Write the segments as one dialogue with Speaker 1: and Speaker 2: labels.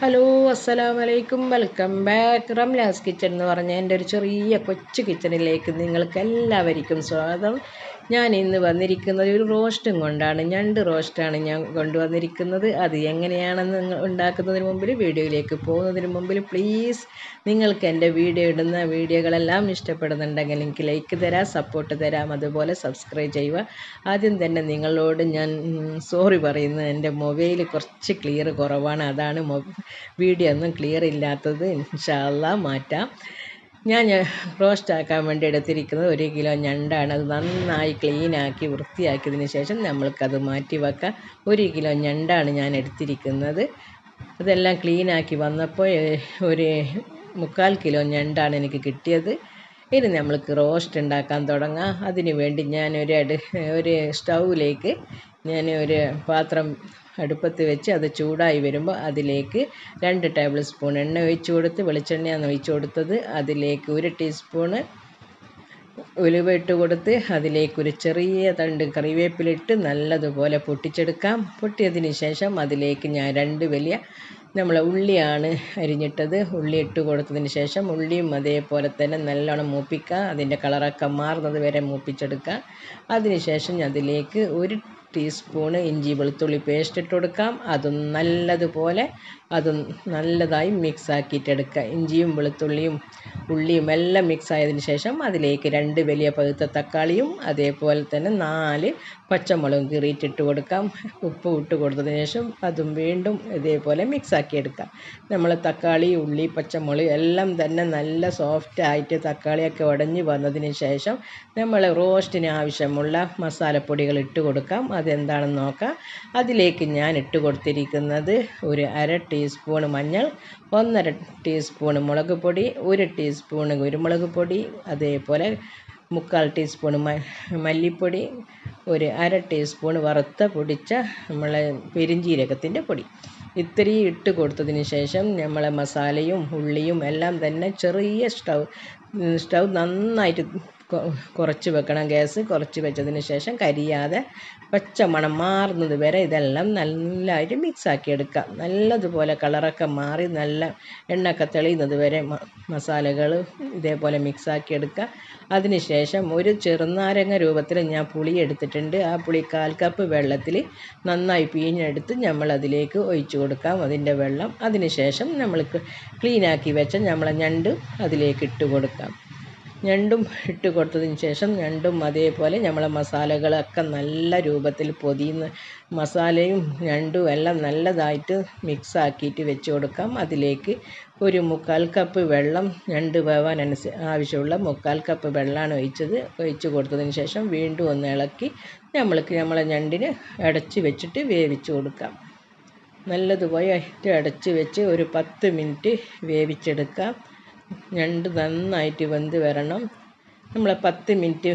Speaker 1: Hello അസ്സലാം വലൈക്കും welcome back. Ramla's kitchen എന്ന് പറഞ്ഞ എന്റെ ഒരു ചെറിയ കൊച്ചു കിച്ചണിലേക്ക് നിങ്ങൾക്ക് എല്ലാവർക്കും സ്വാഗതം. ഞാൻ ഇന്ന് വന്നിരിക്കുന്നത് ഒരു റോസ്റ്റും കൊണ്ടാണ്. ഞണ്ട് റോസ്റ്റാണ് ഞാൻ കൊണ്ടുവന്നിരിക്കുന്നത്. അത് എങ്ങനെയാണെന്ന് നിങ്ങൾ ഉണ്ടാക്കുന്നതിന് മുമ്പിൽ വീഡിയോയിലേക്ക് പോകുന്നതിന് മുമ്പിൽ പ്ലീസ് നിങ്ങൾക്ക് എന്റെ വീഡിയോ ഇടുന്ന വീഡിയോകളെല്ലാം ഇഷ്ടപ്പെടുന്നുണ്ടെങ്കിൽ എനിക്ക് ലൈക്ക് തരാം സപ്പോർട്ട് തരാം അതുപോലെ സബ്സ്ക്രൈബ് ചെയ്യുക. ആദ്യം തന്നെ നിങ്ങളോട് ഞാൻ സോറി പറയുന്നത് എന്റെ മൊബൈൽ കുറച്ച് ക്ലിയർ കുറവാണ്. അതാണ് വീഡിയോ ഒന്നും ക്ലിയർ ഇല്ലാത്തത്. ഇൻഷാല്ല മാറ്റാം. ഞാൻ റോസ്റ്റ് ആക്കാൻ വേണ്ടി എടുത്തിരിക്കുന്നത് ഒരു കിലോ ഞണ്ടാണ്. അത് നന്നായി ക്ലീനാക്കി വൃത്തിയാക്കിയതിന് ശേഷം നമ്മൾക്കത് മാറ്റി വെക്കാം. ഒരു കിലോ ഞണ്ടാണ് ഞാൻ എടുത്തിരിക്കുന്നത്. അതെല്ലാം ക്ലീനാക്കി വന്നപ്പോൾ ഒരു മുക്കാൽ കിലോ ഞണ്ടാണ് എനിക്ക് കിട്ടിയത്. ഇനി നമ്മൾക്ക് റോസ്റ്റ് ഉണ്ടാക്കാൻ തുടങ്ങാം. അതിന് വേണ്ടി ഞാൻ ഒരു അടു ഒരു സ്റ്റൗവിലേക്ക് ഞാൻ ഒരു പാത്രം അടുപ്പത്ത് വെച്ച് അത് ചൂടായി വരുമ്പോൾ അതിലേക്ക് രണ്ട് ടേബിൾ സ്പൂൺ എണ്ണ ഒഴിച്ച് കൊടുത്ത് വെളിച്ചെണ്ണയാണ് ഒഴിച്ച് കൊടുത്തത്. അതിലേക്ക് ഒരു ടീസ്പൂണ് ഉലുവ ഇട്ട് കൊടുത്ത് അതിലേക്കൊരു ചെറിയ തണ്ട് കറിവേപ്പിലിട്ട് നല്ലതുപോലെ പൊട്ടിച്ചെടുക്കാം. പൊട്ടിയതിന് ശേഷം അതിലേക്ക് ഞാൻ രണ്ട് വലിയ നമ്മൾ ഉള്ളിയാണ് അരിഞ്ഞിട്ടത്. ഉള്ളി ഇട്ട് കൊടുത്തതിന് ശേഷം ഉള്ളിയും അതേപോലെ തന്നെ നല്ലോണം മൂപ്പിക്കുക. അതിന്റെ കളറൊക്കെ മാറുന്നത് വരെ മൂപ്പിച്ചെടുക്കുക. അതിന് ശേഷം അതിലേക്ക് ഒരു ടീസ്പൂണ് ഇഞ്ചി വെളുത്തുള്ളി പേസ്റ്റ് ഇട്ട് കൊടുക്കാം. അതും നല്ലതുപോലെ അതും നല്ലതായി മിക്സ് ആക്കിയിട്ടെടുക്കുക. ഇഞ്ചിയും വെളുത്തുള്ളിയും ഉള്ളിയും എല്ലാം മിക്സ് ആയതിന് ശേഷം അതിലേക്ക് രണ്ട് വലിയ പഴുത്ത തക്കാളിയും അതേപോലെ തന്നെ നാല് പച്ചമുളകും കീറിയിട്ടിട്ട് കൊടുക്കാം. ഉപ്പ് ഇട്ട് കൊടുത്തതിന് ശേഷം അതും വീണ്ടും ഇതേപോലെ മിക്സ് ആക്കി എടുക്കാം നമ്മൾ തക്കാളി ഉള്ളി പച്ചമുളക് എല്ലാം തന്നെ നല്ല സോഫ്റ്റ് ആയിട്ട് തക്കാളിയൊക്കെ ഉടഞ്ഞ് വന്നതിന് ശേഷം നമ്മൾ റോസ്റ്റിന് ആവശ്യമുള്ള മസാലപ്പൊടികൾ ഇട്ട് കൊടുക്കാം. അതെന്താണെന്ന് നോക്കാം. അതിലേക്ക് ഞാൻ ഇട്ട് കൊടുത്തിരിക്കുന്നത് ഒരു അര ടീസ്പൂൺ മഞ്ഞൾ ഒന്നര ടീസ്പൂൺ മുളക് പൊടി ഒരു ടീസ്പൂൺ കുരുമുളക് പൊടി അതേപോലെ മുക്കാൽ ടീസ്പൂൺ മല്ലിപ്പൊടി ഒരു അര ടീസ്പൂൺ വറുത്ത പൊടിച്ച നമ്മളെ പെരിഞ്ജീരകത്തിന്റെ പൊടി. ഇത്രയും ഇട്ട് കൊടുത്തതിന് ശേഷം നമ്മളെ മസാലയും ഉള്ളിയും എല്ലാം തന്നെ ചെറിയ സ്റ്റൗ സ്റ്റൗ നന്നായിട്ട് കുറച്ച് വെക്കണം ഗ്യാസ് കുറച്ച് വെച്ചതിന് ശേഷം കരിയാതെ പച്ച മണം മാറുന്നത് വരെ ഇതെല്ലാം നല്ലതായിട്ട് മിക്സാക്കി എടുക്കാം. നല്ലതുപോലെ കളറൊക്കെ മാറി നല്ല എണ്ണയൊക്കെ തെളിയുന്നത് വരെ മസാലകൾ ഇതേപോലെ മിക്സാക്കി എടുക്കുക അതിന് ശേഷം ഒരു ചെറുനാരങ്ങ രൂപത്തിൽ ഞാൻ പുളി എടുത്തിട്ടുണ്ട്. ആ പുളി കാൽ കപ്പ് വെള്ളത്തിൽ നന്നായി പിഴിഞ്ഞെടുത്ത് നമ്മൾ അതിലേക്ക് ഒഴിച്ചു കൊടുക്കാം അതിന്റെ വെള്ളം. അതിന് ശേഷം നമ്മൾ ക്ലീനാക്കി വെച്ച നമ്മളെ ഞണ്ട് അതിലേക്ക് ഇട്ട് കൊടുക്കാം. ഞണ്ടും ഇട്ട് കൊടുത്തതിന് ശേഷം ഞണ്ടും അതേപോലെ നമ്മളെ മസാലകളൊക്കെ നല്ല രൂപത്തിൽ പൊതിയുന്ന മസാലയും ഞണ്ടും എല്ലാം നല്ലതായിട്ട് മിക്സ് ആക്കിയിട്ട് വെച്ച് കൊടുക്കാം. അതിലേക്ക് ഒരു മുക്കാൽ കപ്പ് വെള്ളം ഞണ്ട് വേവാൻ അനുസ ആവശ്യമുള്ള മുക്കാൽ കപ്പ് വെള്ളമാണ് ഒഴിച്ചത്. ഒഴിച്ച് കൊടുത്തതിന് ശേഷം വീണ്ടും ഒന്ന് ഇളക്കി നമ്മൾക്ക് നമ്മളെ ഞണ്ടിന് അടച്ച് വെച്ചിട്ട് വേവിച്ച് കൊടുക്കാം. നല്ലതുപോലെ അടച്ച് വെച്ച് ഒരു പത്ത് മിനിറ്റ് വേവിച്ചെടുക്കാം. ഞണ്ട് നന്നായിട്ട് വെന്ത് വരണം. നമ്മൾ പത്ത് മിനിറ്റ്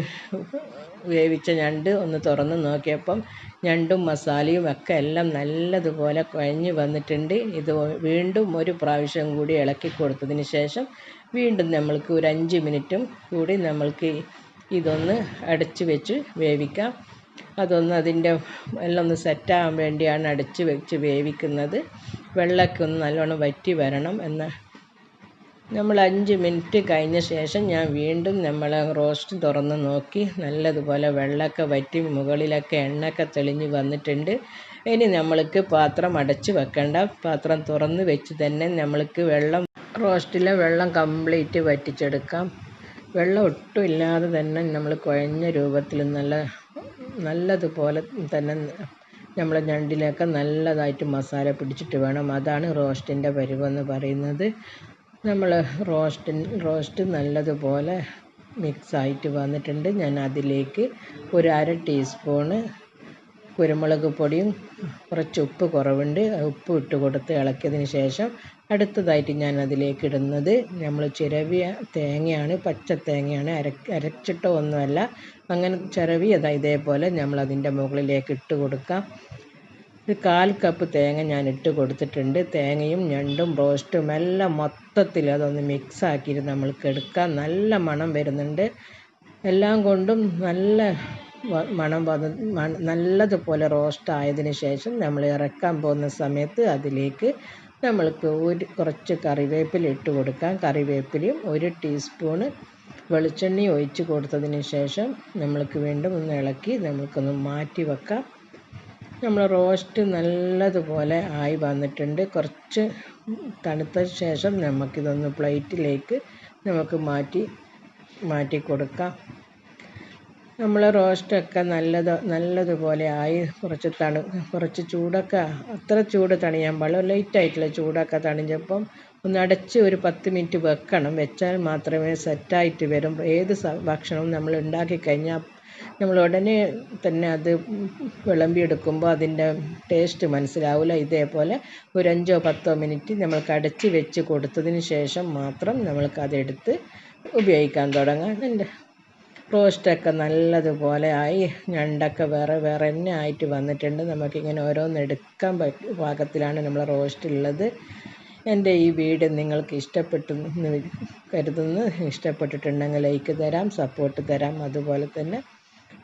Speaker 1: വേവിച്ച ഞണ്ട് ഒന്ന് തുറന്ന് നോക്കിയപ്പം ഞണ്ടും മസാലയും ഒക്കെ എല്ലാം നല്ലതുപോലെ കുഴഞ്ഞ് വന്നിട്ടുണ്ട്. ഇത് വീണ്ടും ഒരു പ്രാവശ്യം കൂടി ഇളക്കി കൊടുത്തതിന് ശേഷം വീണ്ടും നമ്മൾക്ക് ഒരു അഞ്ച് മിനിറ്റും കൂടി നമ്മൾക്ക് ഇതൊന്ന് അടച്ചു വെച്ച് വേവിക്കാം. അതൊന്ന് അതിന്റെ എല്ലാം ഒന്ന് സെറ്റാകാൻ വേണ്ടിയാണ് അടച്ച് വെച്ച് വേവിക്കുന്നത്. വെള്ളമൊക്കെ ഒന്ന് നല്ലോണം വറ്റി വരണം എന്ന് നമ്മൾ അഞ്ച് മിനിറ്റ് കഴിഞ്ഞ ശേഷം ഞാൻ വീണ്ടും നമ്മൾ റോസ്റ്റ് തുറന്ന് നോക്കി. നല്ലതുപോലെ വെള്ളമൊക്കെ വറ്റി മുകളിലൊക്കെ എണ്ണയൊക്കെ തെളിഞ്ഞ് വന്നിട്ടുണ്ട്. ഇനി നമ്മൾക്ക് പാത്രം അടച്ച് വെക്കേണ്ട. പാത്രം തുറന്ന് വെച്ച് തന്നെ നമ്മൾക്ക് വെള്ളം റോസ്റ്റിലെ വെള്ളം കംപ്ലീറ്റ് വറ്റിച്ചെടുക്കാം. വെള്ളം ഒട്ടും ഇല്ലാതെ തന്നെ നമ്മൾ കുഴഞ്ഞ രൂപത്തിൽ നല്ല നല്ലതുപോലെ തന്നെ നമ്മൾ ഞണ്ടിലൊക്കെ നല്ലതായിട്ട് മസാല പിടിച്ചിട്ട് വേണം. അതാണ് റോസ്റ്റിന്റെ പരിവെന്ന് പറയുന്നത്. നമ്മൾ റോസ്റ്റ് റോസ്റ്റ് നല്ലതുപോലെ മിക്സായിട്ട് വന്നിട്ടുണ്ട്. ഞാൻ അതിലേക്ക് ഒരു അര ടീസ്പൂണ് കുരുമുളക് പൊടിയും കുറച്ച് ഉപ്പ് കുറവുണ്ട്. ഉപ്പ് ഇട്ട് കൊടുത്ത് ഇളക്കിയതിന് ശേഷം അടുത്തതായിട്ട് ഞാൻ അതിലേക്ക് ഇടുന്നത് നമ്മൾ ചിരവിയ തേങ്ങയാണ് പച്ച തേങ്ങയാണ്. അര അരച്ചിട്ടോ ഒന്നുമല്ല. അങ്ങനെ ചിരവിയതാ ഇതേപോലെ നമ്മൾ അതിന്റെ മുകളിലേക്ക് ഇട്ട് കൊടുക്കാം. ഒരു കാൽ കപ്പ് തേങ്ങ ഞാൻ ഇട്ട് കൊടുത്തിട്ടുണ്ട്. തേങ്ങയും ഞണ്ടും റോസ്റ്റും എല്ലാം മൊത്തത്തിൽ അതൊന്ന് മിക്സ് ആക്കിയിട്ട് നമ്മൾക്ക് എടുക്കാം. നല്ല മണം വരുന്നുണ്ട്. എല്ലാം കൊണ്ടും നല്ല മണം വന്ന് നല്ലതുപോലെ റോസ്റ്റ് ആയതിനു ശേഷം നമ്മൾ ഇറക്കാൻ പോകുന്ന സമയത്ത് അതിലേക്ക് നമ്മൾക്ക് ഒരു കുറച്ച് കറിവേപ്പില ഇട്ട് കൊടുക്കാം. കറിവേപ്പിലയും ഒരു ടീസ്പൂണ് വെളിച്ചെണ്ണ ഒഴിച്ച് കൊടുത്തതിന് ശേഷം നമ്മൾക്ക് വീണ്ടും ഒന്ന് ഇളക്കി നമ്മൾക്കൊന്ന് മാറ്റി വെക്കാം. നമ്മൾ റോസ്റ്റ് നല്ലതുപോലെ ആയി വന്നിട്ടുണ്ട്. കുറച്ച് തണുത്ത ശേഷം നമുക്കിതൊന്ന് പ്ലേറ്റിലേക്ക് നമുക്ക് മാറ്റി മാറ്റി കൊടുക്കാം. നമ്മൾ റോസ്റ്റൊക്കെ നല്ലത് നല്ലതുപോലെ ആയി. കുറച്ച് തണു കുറച്ച് ചൂടൊക്കെ അത്ര ചൂട് തണിയാൻ പാടില്ല. ലൈറ്റായിട്ടുള്ള ചൂടൊക്കെ തണിഞ്ഞപ്പം ഒന്ന് അടച്ച് ഒരു പത്ത് മിനിറ്റ് വെക്കണം. വെച്ചാൽ മാത്രമേ സെറ്റായിട്ട് വരും. ഏത് ഭക്ഷണവും നമ്മൾ ഉണ്ടാക്കി കഴിഞ്ഞാൽ നമ്മൾ ഉടനെ തന്നെ അത് വിളമ്പിയെടുക്കുമ്പോൾ അതിന്റെ ടേസ്റ്റ് മനസ്സിലാവില്ല ഇതേപോലെ ഒരു അഞ്ചോ പത്തോ മിനിറ്റ് നമ്മൾക്ക് അടച്ച് വെച്ച് കൊടുത്തതിന് ശേഷം മാത്രം നമ്മൾക്ക് അതെടുത്ത് ഉപയോഗിക്കാൻ തുടങ്ങാം. എന്റെ റോസ്റ്റൊക്കെ നല്ലതുപോലെ ആയി. ഞണ്ടൊക്കെ വേറെ വേറെ തന്നെ ആയിട്ട് വന്നിട്ടുണ്ട്. നമുക്കിങ്ങനെ ഓരോന്ന് എടുക്കാൻ പറ്റ പാകത്തിലാണ് നമ്മൾ റോസ്റ്റ് ഉള്ളത്. എന്റെ ഈ വീഡിയോ നിങ്ങൾക്ക് ഇഷ്ടപ്പെട്ടു കരുതുന്നു. ഇഷ്ടപ്പെട്ടിട്ടുണ്ടെങ്കിൽ ലൈക്ക് തരാം സപ്പോർട്ട് തരാം. അതുപോലെ തന്നെ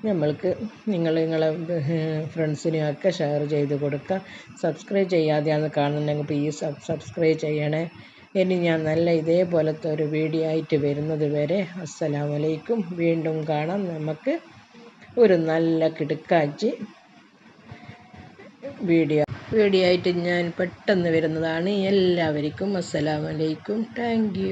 Speaker 1: നമ്മൾക്ക് നിങ്ങൾ നിങ്ങളെ ഫ്രണ്ട്സിനെയൊക്കെ ഷെയർ ചെയ്ത് കൊടുക്കുക സബ്സ്ക്രൈബ് ചെയ്യാതെയാണ് കാണുന്നുണ്ടെങ്കിൽ പ്ലീസ് സബ്സ്ക്രൈബ് ചെയ്യണേ. ഇനി ഞാൻ നല്ല ഇതേപോലത്തെ ഒരു വീഡിയോ ആയിട്ട് വരുന്നത് വരെ അസ്സലാമലൈക്കും. വീണ്ടും കാണാം. നമുക്ക് ഒരു നല്ല കിടുക്കാച്ചി വീഡിയോ. വീഡിയോ ആയിട്ട് ഞാൻ പെട്ടെന്ന് വരുന്നതാണ്. എല്ലാവർക്കും അസ്സലാമലൈക്കും. താങ്ക്